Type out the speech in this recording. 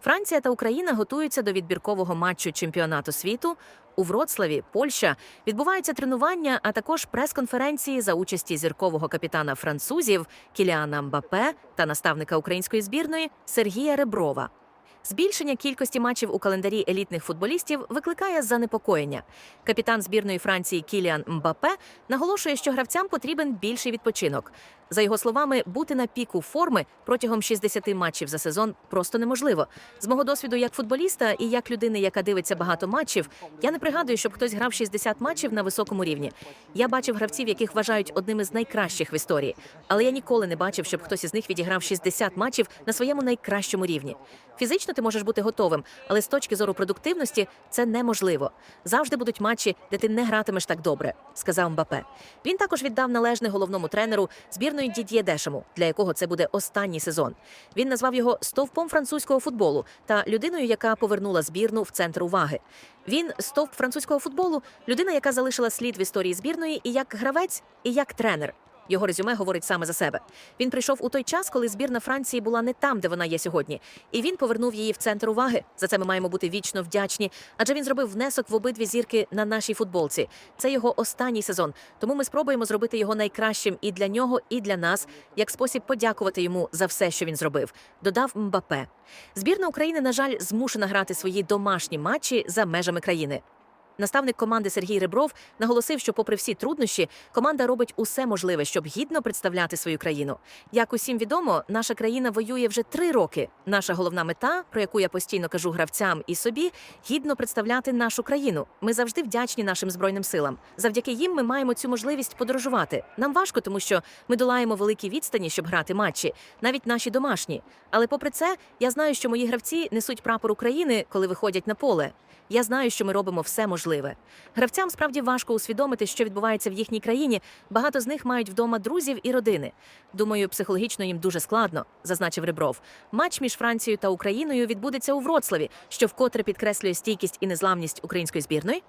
Франція та Україна готуються до відбіркового матчу чемпіонату світу. У Вроцлаві, Польща, відбуваються тренування, а також прес-конференції за участі зіркового капітана французів Кіліана Мбапе та наставника української збірної Сергія Реброва. Збільшення кількості матчів у календарі елітних футболістів викликає занепокоєння. Капітан збірної Франції Кіліан Мбапе наголошує, що гравцям потрібен більший відпочинок. За його словами, бути на піку форми протягом 60 матчів за сезон просто неможливо. З мого досвіду як футболіста і як людини, яка дивиться багато матчів, я не пригадую, щоб хтось грав 60 матчів на високому рівні. Я бачив гравців, яких вважають одними з найкращих в історії, але я ніколи не бачив, щоб хтось із них відіграв 60 матчів на своєму найкращому рівні. Фізично ти можеш бути готовим, але з точки зору продуктивності це неможливо. Завжди будуть матчі, де ти не гратимеш так добре, сказав Мбапе. Він також віддав належне головному тренеру збірної Дід'є Дешему, для якого це буде останній сезон. Він назвав його стовпом французького футболу та людиною, яка повернула збірну в центр уваги. Він стовп французького футболу, людина, яка залишила слід в історії збірної і як гравець, і як тренер. Його резюме говорить саме за себе. Він прийшов у той час, коли збірна Франції була не там, де вона є сьогодні, і він повернув її в центр уваги. За це ми маємо бути вічно вдячні. Адже він зробив внесок в обидві зірки на нашій футболці. Це його останній сезон. Тому ми спробуємо зробити його найкращим і для нього, і для нас, як спосіб подякувати йому за все, що він зробив. Додав Мбапе. Збірна України, на жаль, змушена грати свої домашні матчі за межами країни. Наставник команди Сергій Ребров наголосив, що, попри всі труднощі, команда робить усе можливе, щоб гідно представляти свою країну. Як усім відомо, наша країна воює вже три роки. Наша головна мета, про яку я постійно кажу гравцям і собі, гідно представляти нашу країну. Ми завжди вдячні нашим збройним силам. Завдяки їм ми маємо цю можливість подорожувати. Нам важко, тому що ми долаємо великі відстані, щоб грати матчі, навіть наші домашні. Але попри це, я знаю, що мої гравці несуть прапор України, коли виходять на поле. Я знаю, що ми робимо все можливе. Гравцям справді важко усвідомити, що відбувається в їхній країні. Багато з них мають вдома друзів і родини. Думаю, психологічно їм дуже складно, зазначив Ребров. Матч між Францією та Україною відбудеться у Вроцлаві, що вкотре підкреслює стійкість і незламність української збірної.